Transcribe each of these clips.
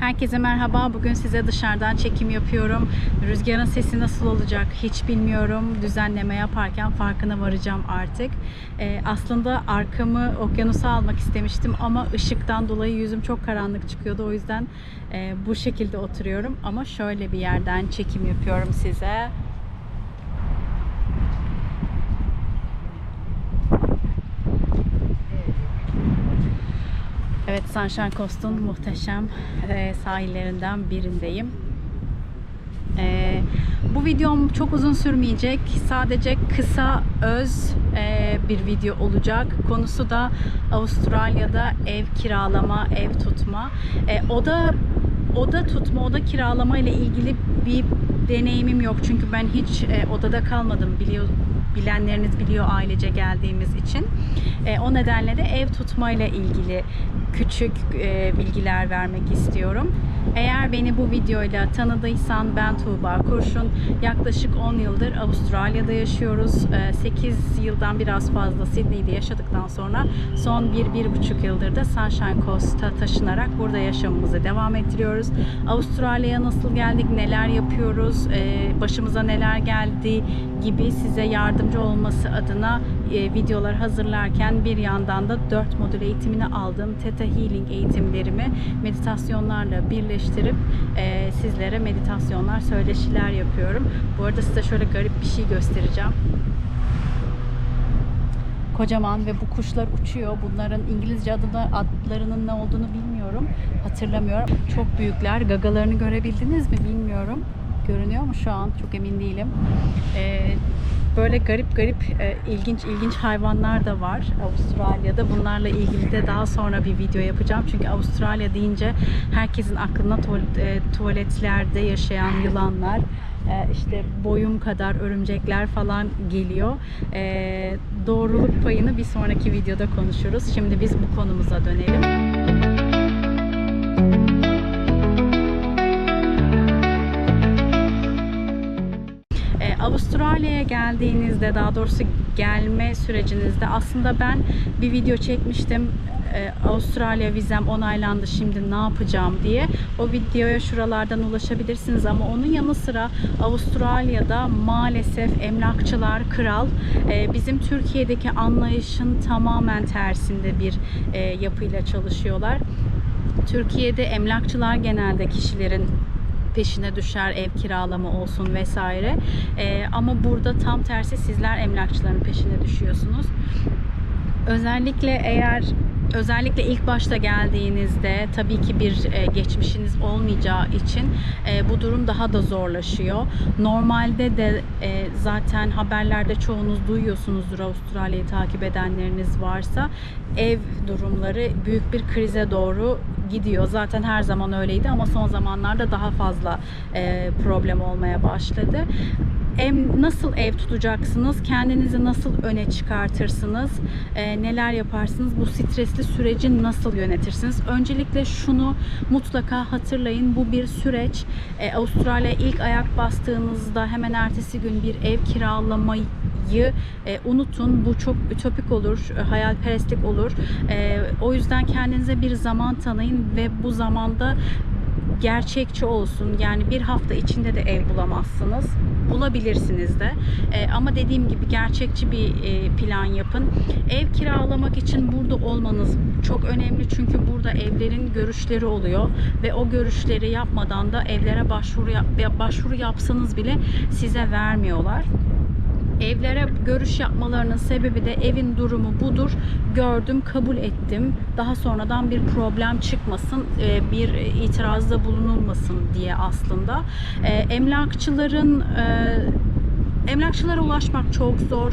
Herkese merhaba. Bugün size dışarıdan çekim yapıyorum. Rüzgarın sesi nasıl olacak hiç bilmiyorum. Düzenleme yaparken farkına varacağım artık. Ee, aslında arkamı okyanusa almak istemiştim ama ışıktan dolayı yüzüm çok karanlık çıkıyordu. O yüzden e, bu şekilde oturuyorum. Ama şöyle bir yerden çekim yapıyorum size. Evet, Sunshine Coast'un muhteşem e, sahillerinden birindeyim. E, bu videom çok uzun sürmeyecek. Sadece kısa, öz e, bir video olacak. Konusu da Avustralya'da ev kiralama, ev tutma. E, oda oda tutma, oda kiralama ile ilgili bir deneyimim yok. Çünkü ben hiç e, odada kalmadım biliyor bilenleriniz biliyor ailece geldiğimiz için. E, o nedenle de ev tutmayla ilgili küçük e, bilgiler vermek istiyorum. Eğer beni bu videoyla tanıdıysan ben Tuğba Kurşun. Yaklaşık 10 yıldır Avustralya'da yaşıyoruz. E, 8 yıldan biraz fazla Sydney'de yaşadıktan sonra son 1-1,5 yıldır da Sunshine Coast'a taşınarak burada yaşamımızı devam ettiriyoruz. Avustralya'ya nasıl geldik, neler yapıyoruz, e, başımıza neler geldi gibi size yardımcı olması adına e, videolar hazırlarken bir yandan da 4 modül eğitimini aldığım Theta Healing eğitimlerimi meditasyonlarla birleştirip e, sizlere meditasyonlar, söyleşiler yapıyorum. Bu arada size şöyle garip bir şey göstereceğim. Kocaman ve bu kuşlar uçuyor. Bunların İngilizce adına adlarının ne olduğunu bilmiyorum. Hatırlamıyorum. Çok büyükler. Gagalarını görebildiniz mi bilmiyorum. Görünüyor mu şu an? Çok emin değilim. Ee, böyle garip garip e, ilginç ilginç hayvanlar da var Avustralya'da. Bunlarla ilgili de daha sonra bir video yapacağım. Çünkü Avustralya deyince herkesin aklına e, tuvaletlerde yaşayan yılanlar, e, işte boyum kadar örümcekler falan geliyor. E, doğruluk payını bir sonraki videoda konuşuruz. Şimdi biz bu konumuza dönelim. Avustralya'ya geldiğinizde daha doğrusu gelme sürecinizde aslında ben bir video çekmiştim. E, Avustralya vizem onaylandı şimdi ne yapacağım diye. O videoya şuralardan ulaşabilirsiniz ama onun yanı sıra Avustralya'da maalesef emlakçılar kral. E, bizim Türkiye'deki anlayışın tamamen tersinde bir e, yapıyla çalışıyorlar. Türkiye'de emlakçılar genelde kişilerin peşine düşer ev kiralama olsun vesaire. Ee, ama burada tam tersi sizler emlakçıların peşine düşüyorsunuz. Özellikle eğer özellikle ilk başta geldiğinizde tabii ki bir e, geçmişiniz olmayacağı için e, bu durum daha da zorlaşıyor. Normalde de e, zaten haberlerde çoğunuz duyuyorsunuzdur Avustralya'yı takip edenleriniz varsa ev durumları büyük bir krize doğru gidiyor. Zaten her zaman öyleydi ama son zamanlarda daha fazla problem olmaya başladı. Em, nasıl ev tutacaksınız? Kendinizi nasıl öne çıkartırsınız? e, neler yaparsınız? Bu stresli süreci nasıl yönetirsiniz? Öncelikle şunu mutlaka hatırlayın. Bu bir süreç. E, Avustralya'ya ilk ayak bastığınızda hemen ertesi gün bir ev kiralamayı unutun. Bu çok ütopik olur, hayalperestlik olur. O yüzden kendinize bir zaman tanıyın ve bu zamanda gerçekçi olsun. Yani bir hafta içinde de ev bulamazsınız. Bulabilirsiniz de. E, ama dediğim gibi gerçekçi bir e, plan yapın. Ev kiralamak için burada olmanız çok önemli. Çünkü burada evlerin görüşleri oluyor ve o görüşleri yapmadan da evlere başvuru başvuru yapsanız bile size vermiyorlar evlere görüş yapmalarının sebebi de evin durumu budur. Gördüm, kabul ettim. Daha sonradan bir problem çıkmasın, e, bir itirazda bulunulmasın diye aslında. E, Emlakçıların e, Emlakçılara ulaşmak çok zor.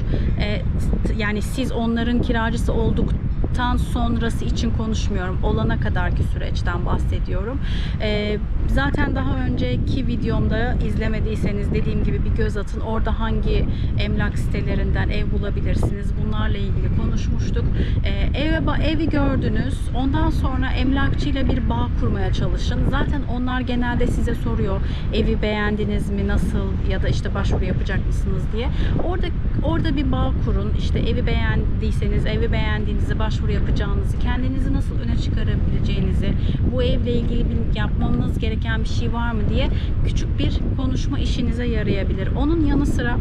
Yani siz onların kiracısı olduktan sonrası için konuşmuyorum. Olana kadarki süreçten bahsediyorum. E, Zaten daha önceki videomda izlemediyseniz dediğim gibi bir göz atın. Orada hangi emlak sitelerinden ev bulabilirsiniz? Bunlarla ilgili konuşmuştuk. E, eve, evi gördünüz. Ondan sonra emlakçıyla bir bağ kurmaya çalışın. Zaten onlar genelde size soruyor. Evi beğendiniz mi? Nasıl? Ya da işte başvuru yapacak mısınız diye. Orada orada bir bağ kurun. İşte evi beğendiyseniz evi beğendiğinizi baş, başvuru yapacağınızı, kendinizi nasıl öne çıkarabileceğinizi, bu evle ilgili bir yapmamız gereken bir şey var mı diye küçük bir konuşma işinize yarayabilir. Onun yanı sıra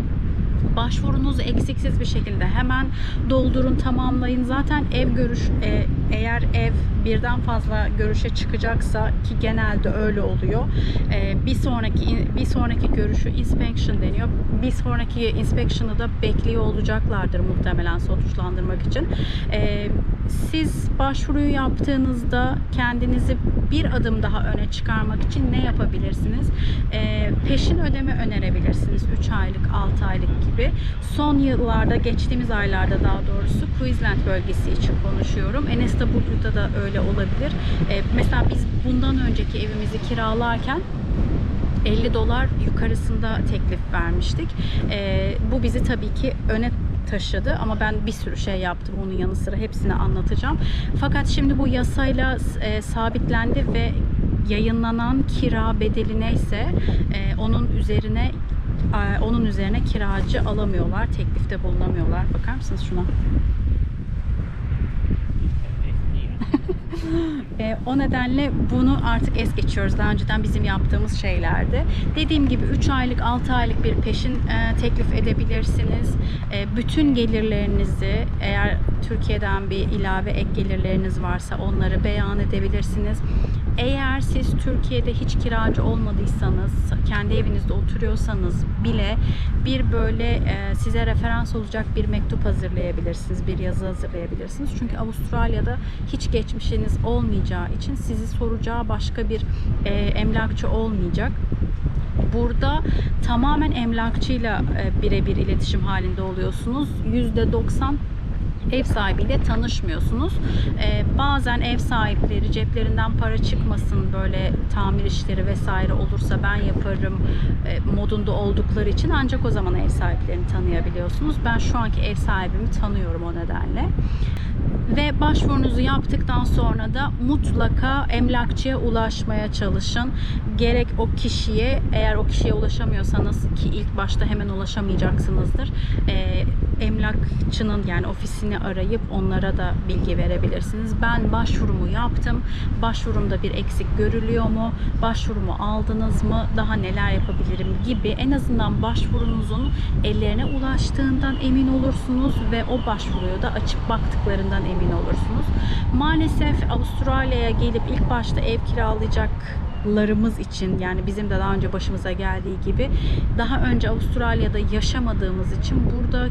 başvurunuzu eksiksiz bir şekilde hemen doldurun, tamamlayın. Zaten ev görüş e, eğer ev birden fazla görüşe çıkacaksa ki genelde öyle oluyor. e, bir sonraki bir sonraki görüşü inspection deniyor. Bir sonraki inspection'ı da bekliyor olacaklardır muhtemelen sonuçlandırmak için. E, siz başvuruyu yaptığınızda kendinizi bir adım daha öne çıkarmak için ne yapabilirsiniz? E, peşin ödeme önerebilirsiniz. 3 aylık, 6 aylık gibi. Son yıllarda, geçtiğimiz aylarda daha doğrusu Queensland bölgesi için konuşuyorum. Enestabullu'da da öyle olabilir. E, mesela biz bundan önceki evimizi kiralarken 50 dolar yukarısında teklif vermiştik. E, bu bizi tabii ki öne taşıdı ama ben bir sürü şey yaptım onun yanı sıra hepsini anlatacağım. Fakat şimdi bu yasayla e, sabitlendi ve yayınlanan kira bedeli neyse e, onun üzerine e, onun üzerine kiracı alamıyorlar, teklifte bulunamıyorlar. Bakar mısınız şuna? E, o nedenle bunu artık es geçiyoruz. Daha önceden bizim yaptığımız şeylerdi. Dediğim gibi 3 aylık 6 aylık bir peşin e, teklif edebilirsiniz. E, bütün gelirlerinizi eğer Türkiye'den bir ilave ek gelirleriniz varsa onları beyan edebilirsiniz. Eğer siz Türkiye'de hiç kiracı olmadıysanız, kendi evinizde oturuyorsanız bile bir böyle e, size referans olacak bir mektup hazırlayabilirsiniz, bir yazı hazırlayabilirsiniz. Çünkü Avustralya'da hiç geçmişiniz olmayacağı için sizi soracağı başka bir e, emlakçı olmayacak. Burada tamamen emlakçıyla e, birebir iletişim halinde oluyorsunuz. %90 ev sahibiyle tanışmıyorsunuz. Ee, bazen ev sahipleri ceplerinden para çıkmasın böyle tamir işleri vesaire olursa ben yaparım e, modunda oldukları için ancak o zaman ev sahiplerini tanıyabiliyorsunuz. Ben şu anki ev sahibimi tanıyorum o nedenle. Ve başvurunuzu yaptıktan sonra da mutlaka emlakçıya ulaşmaya çalışın. Gerek o kişiye eğer o kişiye ulaşamıyorsanız ki ilk başta hemen ulaşamayacaksınızdır. E, emlakçının yani ofisini arayıp onlara da bilgi verebilirsiniz. Ben başvurumu yaptım. Başvurumda bir eksik görülüyor mu? Başvurumu aldınız mı? Daha neler yapabilirim gibi en azından başvurunuzun ellerine ulaştığından emin olursunuz ve o başvuruyu da açıp baktıklarından emin olursunuz. Maalesef Avustralya'ya gelip ilk başta ev kiralayacak larımız için yani bizim de daha önce başımıza geldiği gibi daha önce Avustralya'da yaşamadığımız için burada e,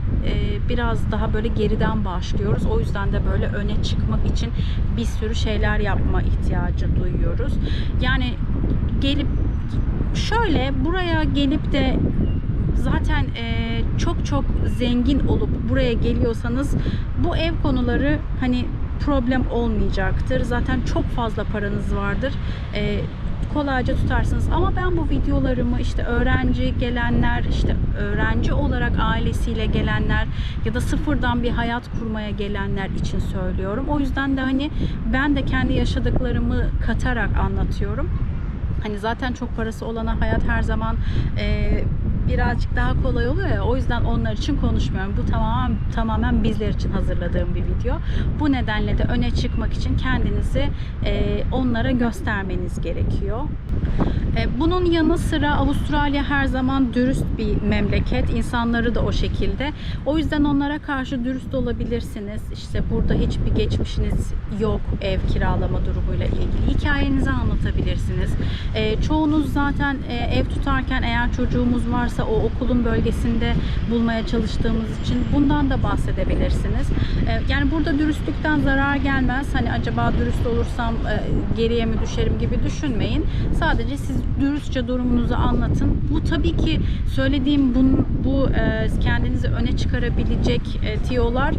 biraz daha böyle geriden başlıyoruz. O yüzden de böyle öne çıkmak için bir sürü şeyler yapma ihtiyacı duyuyoruz. Yani gelip şöyle buraya gelip de zaten e, çok çok zengin olup buraya geliyorsanız bu ev konuları hani problem olmayacaktır. Zaten çok fazla paranız vardır. E, kolayca tutarsınız. Ama ben bu videolarımı işte öğrenci gelenler, işte öğrenci olarak ailesiyle gelenler ya da sıfırdan bir hayat kurmaya gelenler için söylüyorum. O yüzden de hani ben de kendi yaşadıklarımı katarak anlatıyorum. Hani zaten çok parası olana hayat her zaman e, birazcık daha kolay oluyor ya. O yüzden onlar için konuşmuyorum. Bu tamamen tamamen bizler için hazırladığım bir video. Bu nedenle de öne çıkmak için kendinizi e, onlara göstermeniz gerekiyor. E, bunun yanı sıra Avustralya her zaman dürüst bir memleket. İnsanları da o şekilde. O yüzden onlara karşı dürüst olabilirsiniz. İşte burada hiçbir geçmişiniz yok ev kiralama durumuyla ilgili. Hikayenizi anlatabilirsiniz. E, çoğunuz zaten e, ev tutarken eğer çocuğumuz varsa o okulun bölgesinde bulmaya çalıştığımız için bundan da bahsedebilirsiniz. E, yani burada dürüstlükten zarar gelmez. Hani acaba dürüst olursam e, geriye mi düşerim gibi düşünmeyin. Sadece siz dürüstçe durumunuzu anlatın. Bu tabii ki söylediğim bu, bu e, kendinizi öne çıkarabilecek e, tiyolar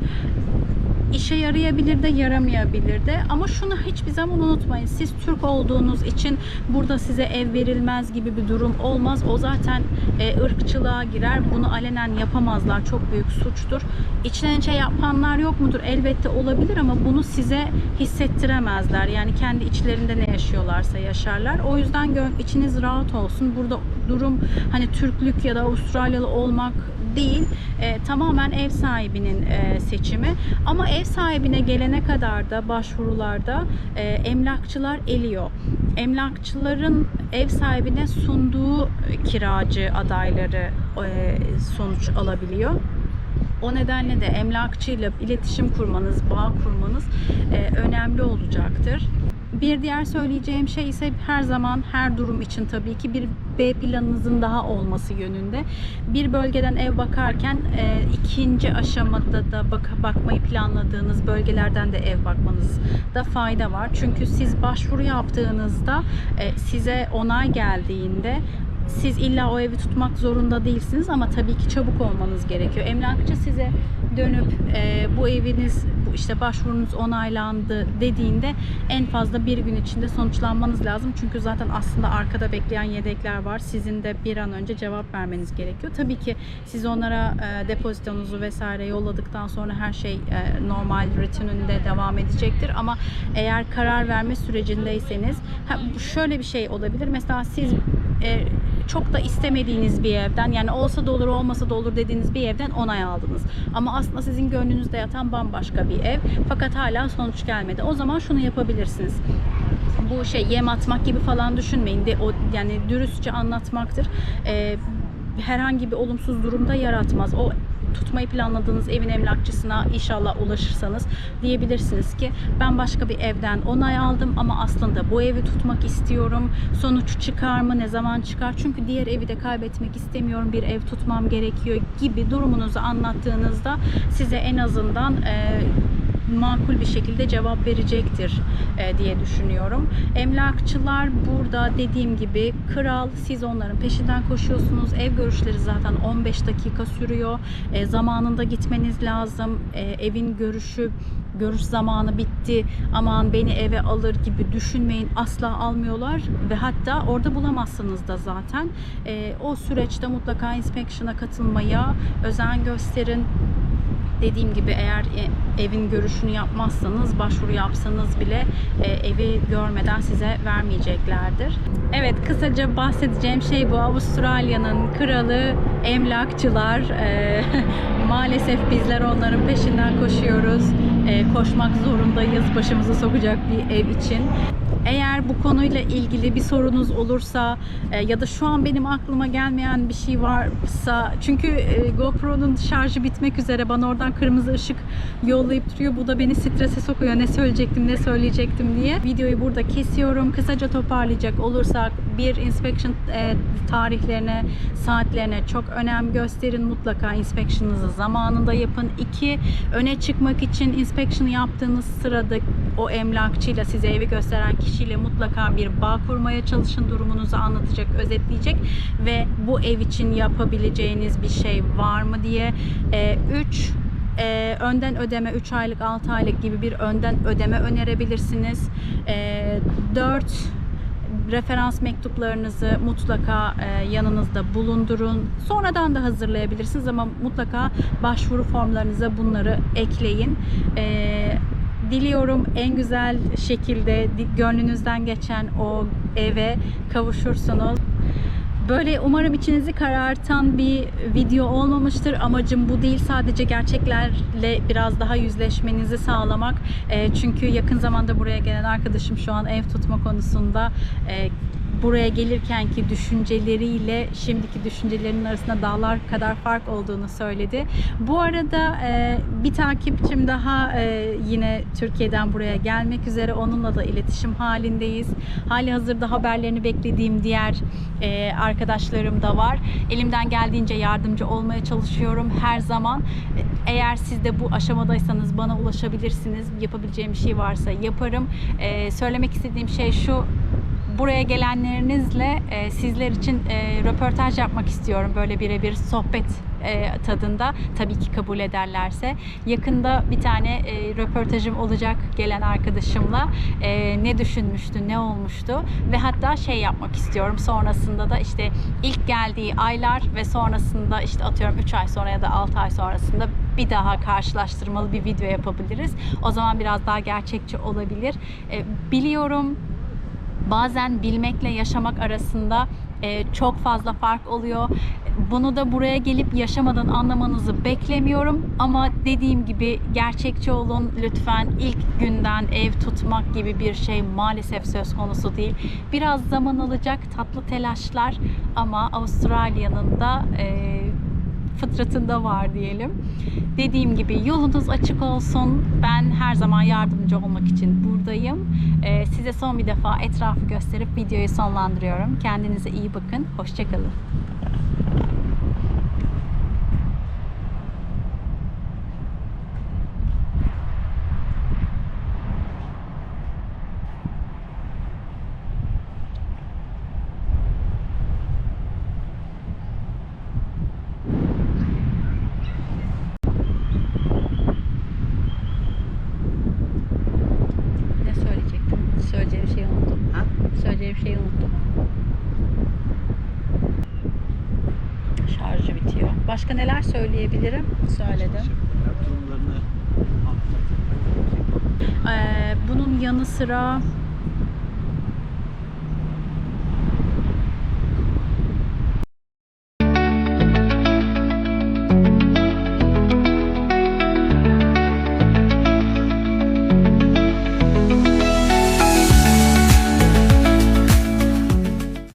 işe yarayabilir de yaramayabilir de ama şunu hiçbir zaman unutmayın. Siz Türk olduğunuz için burada size ev verilmez gibi bir durum olmaz. O zaten e, ırkçılığa girer. Bunu alenen yapamazlar. Çok büyük suçtur. İçten içe yapanlar yok mudur? Elbette olabilir ama bunu size hissettiremezler. Yani kendi içlerinde ne yaşıyorlarsa yaşarlar. O yüzden içiniz rahat olsun. Burada durum hani Türklük ya da Avustralyalı olmak değil. E, tamamen ev sahibinin e, seçimi. Ama Ev sahibine gelene kadar da başvurularda e, emlakçılar eliyor. Emlakçıların ev sahibine sunduğu kiracı adayları e, sonuç alabiliyor. O nedenle de emlakçıyla iletişim kurmanız, bağ kurmanız e, önemli olacaktır. Bir diğer söyleyeceğim şey ise her zaman her durum için tabii ki bir B planınızın daha olması yönünde. Bir bölgeden ev bakarken e, ikinci aşamada da bak bakmayı planladığınız bölgelerden de ev bakmanızda fayda var. Çünkü siz başvuru yaptığınızda e, size onay geldiğinde siz illa o evi tutmak zorunda değilsiniz ama tabii ki çabuk olmanız gerekiyor. Emlakçı size dönüp e, bu eviniz işte başvurunuz onaylandı dediğinde en fazla bir gün içinde sonuçlanmanız lazım. Çünkü zaten aslında arkada bekleyen yedekler var. Sizin de bir an önce cevap vermeniz gerekiyor. Tabii ki siz onlara e, depozitonuzu vesaire yolladıktan sonra her şey e, normal rutininde devam edecektir. Ama eğer karar verme sürecindeyseniz ha, şöyle bir şey olabilir. Mesela siz e, çok da istemediğiniz bir evden yani olsa da olur olmasa da olur dediğiniz bir evden onay aldınız. Ama aslında sizin gönlünüzde yatan bambaşka bir ev fakat hala sonuç gelmedi. O zaman şunu yapabilirsiniz. Bu şey yem atmak gibi falan düşünmeyin de o yani dürüstçe anlatmaktır. E, herhangi bir olumsuz durumda yaratmaz. O tutmayı planladığınız evin emlakçısına inşallah ulaşırsanız diyebilirsiniz ki ben başka bir evden onay aldım ama aslında bu evi tutmak istiyorum. Sonuç çıkar mı? Ne zaman çıkar? Çünkü diğer evi de kaybetmek istemiyorum. Bir ev tutmam gerekiyor gibi durumunuzu anlattığınızda size en azından e, makul bir şekilde cevap verecektir e, diye düşünüyorum. Emlakçılar burada dediğim gibi kral siz onların peşinden koşuyorsunuz. Ev görüşleri zaten 15 dakika sürüyor. E, zamanında gitmeniz lazım. E, evin görüşü görüş zamanı bitti. Aman beni eve alır gibi düşünmeyin. Asla almıyorlar ve hatta orada bulamazsınız da zaten. E, o süreçte mutlaka inspection'a katılmaya özen gösterin dediğim gibi eğer e, evin görüşünü yapmazsanız başvuru yapsanız bile e, evi görmeden size vermeyeceklerdir. Evet kısaca bahsedeceğim şey bu Avustralya'nın kralı emlakçılar. E, maalesef bizler onların peşinden koşuyoruz. Koşmak zorundayız başımızı sokacak bir ev için. Eğer bu konuyla ilgili bir sorunuz olursa e, ya da şu an benim aklıma gelmeyen bir şey varsa çünkü e, GoPro'nun şarjı bitmek üzere bana oradan kırmızı ışık yollayıp duruyor. Bu da beni strese sokuyor. Ne söyleyecektim, ne söyleyecektim diye. Videoyu burada kesiyorum. Kısaca toparlayacak olursak bir inspection e, tarihlerine, saatlerine çok önem gösterin. Mutlaka inspection'ınızı zamanında yapın. İki, öne çıkmak için inspection yaptığınız sırada o emlakçıyla size evi gösteren kişiyle mutlaka bir bağ kurmaya çalışın. Durumunuzu anlatacak, özetleyecek ve bu ev için yapabileceğiniz bir şey var mı diye. 3 e, önden ödeme 3 aylık 6 aylık gibi bir önden ödeme önerebilirsiniz. 4 referans mektuplarınızı mutlaka e, yanınızda bulundurun. Sonradan da hazırlayabilirsiniz ama mutlaka başvuru formlarınıza bunları ekleyin. E, diliyorum en güzel şekilde gönlünüzden geçen o eve kavuşursunuz. Böyle umarım içinizi karartan bir video olmamıştır. Amacım bu değil. Sadece gerçeklerle biraz daha yüzleşmenizi sağlamak. E, çünkü yakın zamanda buraya gelen arkadaşım şu an ev tutma konusunda e, buraya gelirken ki düşünceleriyle şimdiki düşüncelerinin arasında dağlar kadar fark olduğunu söyledi. Bu arada e, bir takipçim daha e, yine Türkiye'den buraya gelmek üzere. Onunla da iletişim halindeyiz. Hali hazırda haberlerini beklediğim diğer e, arkadaşlarım da var. Elimden geldiğince yardımcı olmaya çalışıyorum her zaman. Eğer siz de bu aşamadaysanız bana ulaşabilirsiniz. Yapabileceğim bir şey varsa yaparım. E, söylemek istediğim şey şu buraya gelenlerinizle e, sizler için e, röportaj yapmak istiyorum. Böyle birebir sohbet e, tadında. Tabii ki kabul ederlerse. Yakında bir tane e, röportajım olacak gelen arkadaşımla. E, ne düşünmüştü, ne olmuştu ve hatta şey yapmak istiyorum. Sonrasında da işte ilk geldiği aylar ve sonrasında işte atıyorum 3 ay sonra ya da 6 ay sonrasında bir daha karşılaştırmalı bir video yapabiliriz. O zaman biraz daha gerçekçi olabilir. E, biliyorum bazen bilmekle yaşamak arasında e, çok fazla fark oluyor. Bunu da buraya gelip yaşamadan anlamanızı beklemiyorum. Ama dediğim gibi gerçekçi olun lütfen. İlk günden ev tutmak gibi bir şey maalesef söz konusu değil. Biraz zaman alacak tatlı telaşlar ama Avustralya'nın da e, fıtratında var diyelim. Dediğim gibi yolunuz açık olsun. Ben her zaman yardımcı olmak için buradayım. Ee, size son bir defa etrafı gösterip videoyu sonlandırıyorum. Kendinize iyi bakın. Hoşçakalın. Ne söyleyecektim? Söyleyeceğim şeyi unuttum. Ha? Söyleyeceğim şeyi unuttum. Şarjı bitiyor. Başka neler söyleyebilirim? Söyledim. Ee, bunun yanı sıra